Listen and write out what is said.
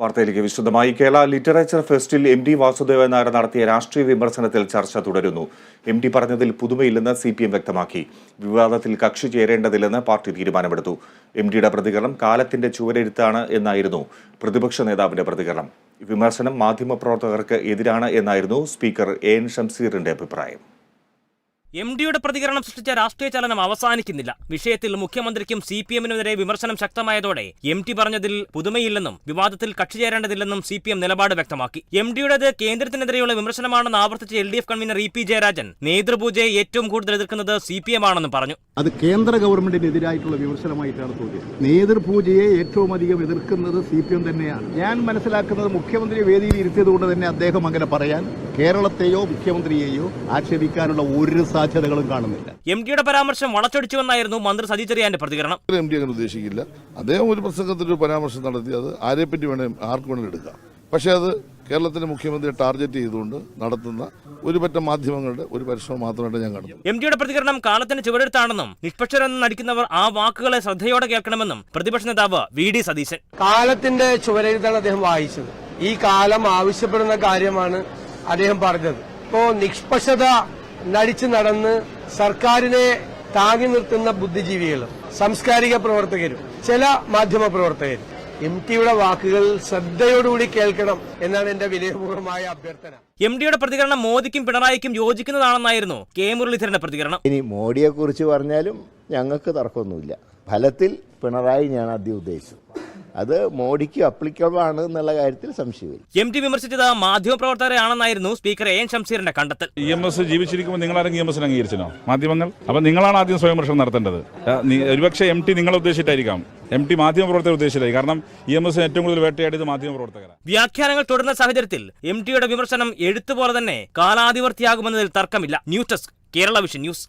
വാർത്തയിലേക്ക് വിശദമായി. കേരള ലിറ്ററേച്ചർ ഫെസ്റ്റിൽ എം ഡി വാസുദേവൻ നായർ നടത്തിയ രാഷ്ട്രീയ വിമർശനത്തിൽ ചർച്ച തുടരുന്നു. എം ഡി പറഞ്ഞതിൽ പുതുമയില്ലെന്ന് സി പി എം വ്യക്തമാക്കി. വിവാദത്തിൽ കക്ഷി ചേരേണ്ടതില്ലെന്ന് പാർട്ടി തീരുമാനമെടുത്തു. എം ഡിയുടെ പ്രതികരണം കാലത്തിന്റെ ചുവരെഴുത്താണ് എന്നായിരുന്നു പ്രതിപക്ഷ നേതാവിന്റെ പ്രതികരണം. വിമർശനം മാധ്യമപ്രവർത്തകർക്ക് എതിരാണ് എന്നായിരുന്നു സ്പീക്കർ എ എൻ ഷംസീറിന്റെ അഭിപ്രായം. എം ഡിയുടെ പ്രതികരണം സൃഷ്ടിച്ച രാഷ്ട്രീയ ചലനം അവസാനിക്കുന്നില്ല. വിഷയത്തിൽ മുഖ്യമന്ത്രിക്കും സി പി എമ്മിനുമെതിരെ വിമർശനം ശക്തമായതോടെ എം ടി പറഞ്ഞതിൽ പുതുമയില്ലെന്നും വിവാദത്തിൽ കക്ഷി ചേരേണ്ടതില്ലെന്നും സി പി എം നിലപാട് വ്യക്തമാക്കി. എം ഡിയുടേത് കേന്ദ്രത്തിനെതിരെയുള്ള വിമർശനമാണെന്ന് ആവർത്തിച്ച L D F convener E P Jayarajan നേതൃപൂജയെ ഏറ്റവും കൂടുതൽ എതിർക്കുന്നത് സി പി എം ആണെന്നും പറഞ്ഞു. അത് കേന്ദ്ര ഗവൺമെന്റിനെതിരായിട്ടുള്ള വിമർശനമായിട്ടാണ് തോന്നിയത്. നേതൃപൂജയെ ഏറ്റവും അധികം എതിർക്കുന്നത് സി പി എം തന്നെയാണ്. ഞാൻ മനസ്സിലാക്കുന്നത് മുഖ്യമന്ത്രി വേദിയിൽ ഇരുത്തിയത് കൊണ്ട് തന്നെ അദ്ദേഹം അങ്ങനെ പറയാൻ കേരളത്തെയോ മുഖ്യമന്ത്രിയെയോ ആക്ഷേപിക്കാനുള്ള ഒരു സാധ്യതകളും കാണുന്നില്ല. എം ഡിയുടെ പരാമർശം വളച്ചൊടിച്ചുവെന്നായിരുന്നു മന്ത്രി സജി ചെറിയാന്റെ പ്രതികരണം. എം ഡി അങ്ങനെ ഉദ്ദേശിക്കില്ല. അദ്ദേഹം ഒരു പ്രസംഗത്തിൽ ഒരു പരാമർശം നടത്തി അത് ആരെപ്പറ്റി വേണേ ആർക്ക് വേണേലും എടുക്കാം. പക്ഷേ അത് കേരളത്തിലെ മുഖ്യമന്ത്രിയെ ടാർഗറ്റ് ചെയ്തുകൊണ്ട് നടത്തുന്ന ഒരു പറ്റം മാധ്യമങ്ങളുടെ ഒരു പരിശ്രമം മാത്രമായിട്ട് ഞാൻ കാണുന്നു. എം ഡിയുടെ പ്രതികരണം കാലത്തിന് ചുവടെടുത്താണെന്നും നിഷ്പക്ഷരെന്ന് നടിക്കുന്നവർ ആ വാക്കുകളെ ശ്രദ്ധയോടെ കേൾക്കണമെന്നും പ്രതിപക്ഷ നേതാവ് വി ഡി സതീശൻ. കാലത്തിന്റെ ചുവരെഴുത്താണ് അദ്ദേഹം വായിച്ചത്. ഈ കാലം ആവശ്യപ്പെടുന്ന കാര്യമാണ് അദ്ദേഹം പറഞ്ഞത്. ഇപ്പോ നിഷ്പക്ഷത നടിച്ചു നടന്ന് സർക്കാരിനെ താങ്ങി നിർത്തുന്ന ബുദ്ധിജീവികളും സാംസ്കാരിക പ്രവർത്തകരും ചില മാധ്യമ പ്രവർത്തകരും എം ടിയുടെ വാക്കുകൾ ശ്രദ്ധയോടുകൂടി കേൾക്കണം എന്നാണ് എന്റെ വിനയപൂർവമായ അഭ്യർത്ഥന. എം ഡിയുടെ പ്രതികരണം മോദിക്കും പിണറായിക്കും യോജിക്കുന്നതാണെന്നായിരുന്നു കെ മുരളീധരന്റെ പ്രതികരണം. ഇനി മോഡിയെ കുറിച്ച് പറഞ്ഞാലും ഞങ്ങൾക്ക് തർക്കമൊന്നുമില്ല. ഫലത്തിൽ പിണറായി ഞാൻ ആദ്യം ഉദ്ദേശിച്ചു അത് മോഡിക്ക് അപ്ലിക്കബിൾ ആണ് എന്നുള്ള കാര്യത്തിൽ സംശയമില്ല. എം ടി വിമർശിച്ചത് മാധ്യമപ്രവർത്തകരെ ആണെന്നായിരുന്നു സ്പീക്കർ എ എൻ ഷംസീറിന്റെ കണ്ടെത്തൽ. ഇ എം എസ് ജീവിച്ചിരിക്കുമ്പോൾ നിങ്ങൾ ആരെങ്കിലും ഇ എം എസിനെ അംഗീകരിച്ചോ മാധ്യമങ്ങൾ? അപ്പം നിങ്ങളാണ് ആദ്യം സ്വയംവർഷം നടത്തേണ്ടത്. ഒരുപക്ഷെ എം ടി നിങ്ങളെ ഉദ്ദേശിച്ചിട്ടായിരിക്കാം. എം ടി മാധ്യമപ്രവർത്തകർ ഉദ്ദേശിച്ചിട്ടായി കാരണം ഇ എം എസ് ഏറ്റവും കൂടുതൽ വേട്ടയാടിയത് മാധ്യമപ്രവർത്തകരാണ്. വ്യാഖ്യാനങ്ങൾ തുടരുന്ന സാഹചര്യത്തിൽ എം ടിയുടെ വിമർശനം എഴുത്തുപോലെ തന്നെ കാലാധിവർത്തിയാകുമെന്നതിൽ തർക്കമില്ല. News desk Kerala vision news.